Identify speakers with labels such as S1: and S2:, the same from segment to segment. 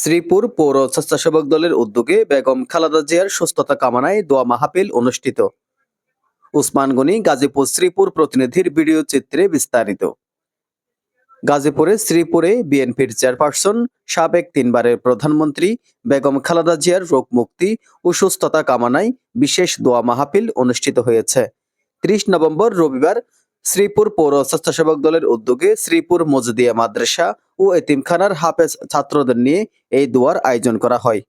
S1: শ্রীপুর পৌর স্বেচ্ছাসেবক দলের উদ্যোগে বেগম খালাদা জিয়ার সুস্থতা কামনায় দোয়া মাহফিল অনুষ্ঠিত। উসমান গনি, গাজীপুর শ্রীপুর প্রতিনিধির ভিডিও চিত্রে বিস্তারিত। গাজীপুরে শ্রীপুরে বিএনপির চেয়ারপারসন, সাবেক তিনবারের প্রধানমন্ত্রী বেগম খালাদা জিয়ার রোগ মুক্তি ও সুস্থতা কামনায় বিশেষ দোয়া মাহফিল অনুষ্ঠিত হয়েছে। ত্রিশ নভেম্বর রবিবার শ্রীপুর পৌর স্বেচ্ছাসেবক দলের উদ্যোগে শ্রীপুর মজদিয়া মাদ্রাসা ও এতিমখানার হাফেজ ছাত্রদের নিয়ে এই দোয়ার আয়োজন করা হয়।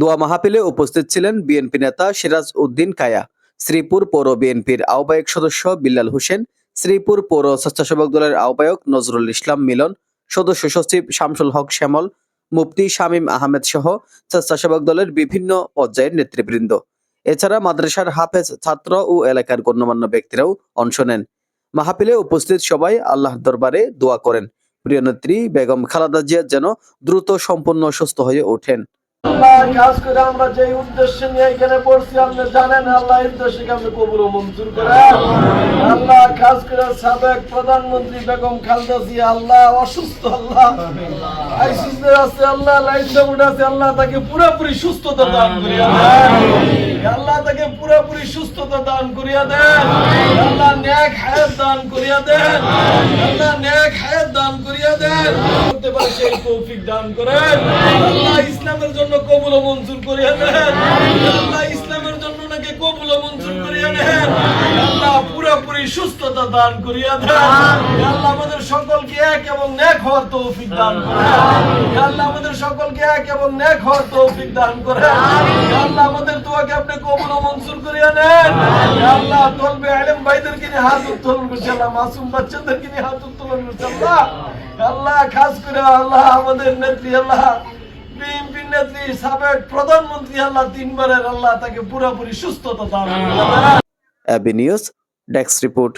S1: দোয়া মাহফিলে উপস্থিত ছিলেন বিএনপি নেতা সিরাজ উদ্দিন কায়া, শ্রীপুর পৌর বিএনপির আহ্বায়ক সদস্য বিল্লাল হোসেন, শ্রীপুর পৌর স্বেচ্ছাসেবক দলের আহ্বায়ক নজরুল ইসলাম মিলন, সদস্য সচিব শামসুল হক শ্যামল, মুফতি শামীম আহমেদ সহ স্বেচ্ছাসেবক দলের বিভিন্ন পর্যায়ের নেতৃবৃন্দ। এছাড়া মাদ্রাসার হাফেজ ছাত্র ও এলাকার গণ্যমান্য ব্যক্তিরাও অংশ নেন। মাহফিলে উপস্থিত সবাই আল্লাহর দরবারে দোয়া করেন। প্রিয় নেত্রী, বেগম খালেদা জিয়া যেন দ্রুত, সম্পূর্ণ, সুস্থ হয়ে ওঠেন।
S2: আল্লাহ আল্লাহ আল্লাহ আল্লাহ। আল্লাহ আল্লাহ তাকে পুরোপুরি সুস্থতা দান করিয়া আল্লাহ তাকে পুরোপুরি সুস্থতা দান করিয়া দেন। নেক হায়াত দান করিয়া দেন। আল্লাহ নেক হায়াত দান করিয়া দেন। করতে পারে সেই তৌফিক দান করেন। আল্লাহ ইসলামের জন্য কবুল ও মঞ্জুর করিয়া দেন। আল্লাহ ইসলামের জন্য নাকি কবুল ও মঞ্জুর করিয়া দেন আল্লাহ পুরোপুরি সুস্থতা দান করিয়া দেন। আল্লাহ আমাদের সকলকে এক এবং নেক হওয়ার তৌফিক দান করেন। আল্লাহ আমাদের সকলকে এক এবং নেক হওয়ার তৌফিক দান করেন। আল্লাহ আমাদের দোয়াকে আপনি কবুল ও মঞ্জুর করিয়া নেন। আল্লাহ তলবে ভাইদেরকে নিয়ে হাত উত্তোলন করছে আল্লাহ, মাসুম বাচ্চাদেরকে নিয়ে হাত উত্তোলন করছে আল্লাহ। আল্লাহ, খাস করে আল্লাহ, আমাদের নেত্রী আল্লাহ, বিএনপি নেত্রী, সাবেক প্রধানমন্ত্রী আল্লাহ, তিনবারের আল্লাহ তাকে পুরোপুরি সুস্থতা দান
S1: অ্যাবি নিউজ ডেস্ক রিপোর্ট।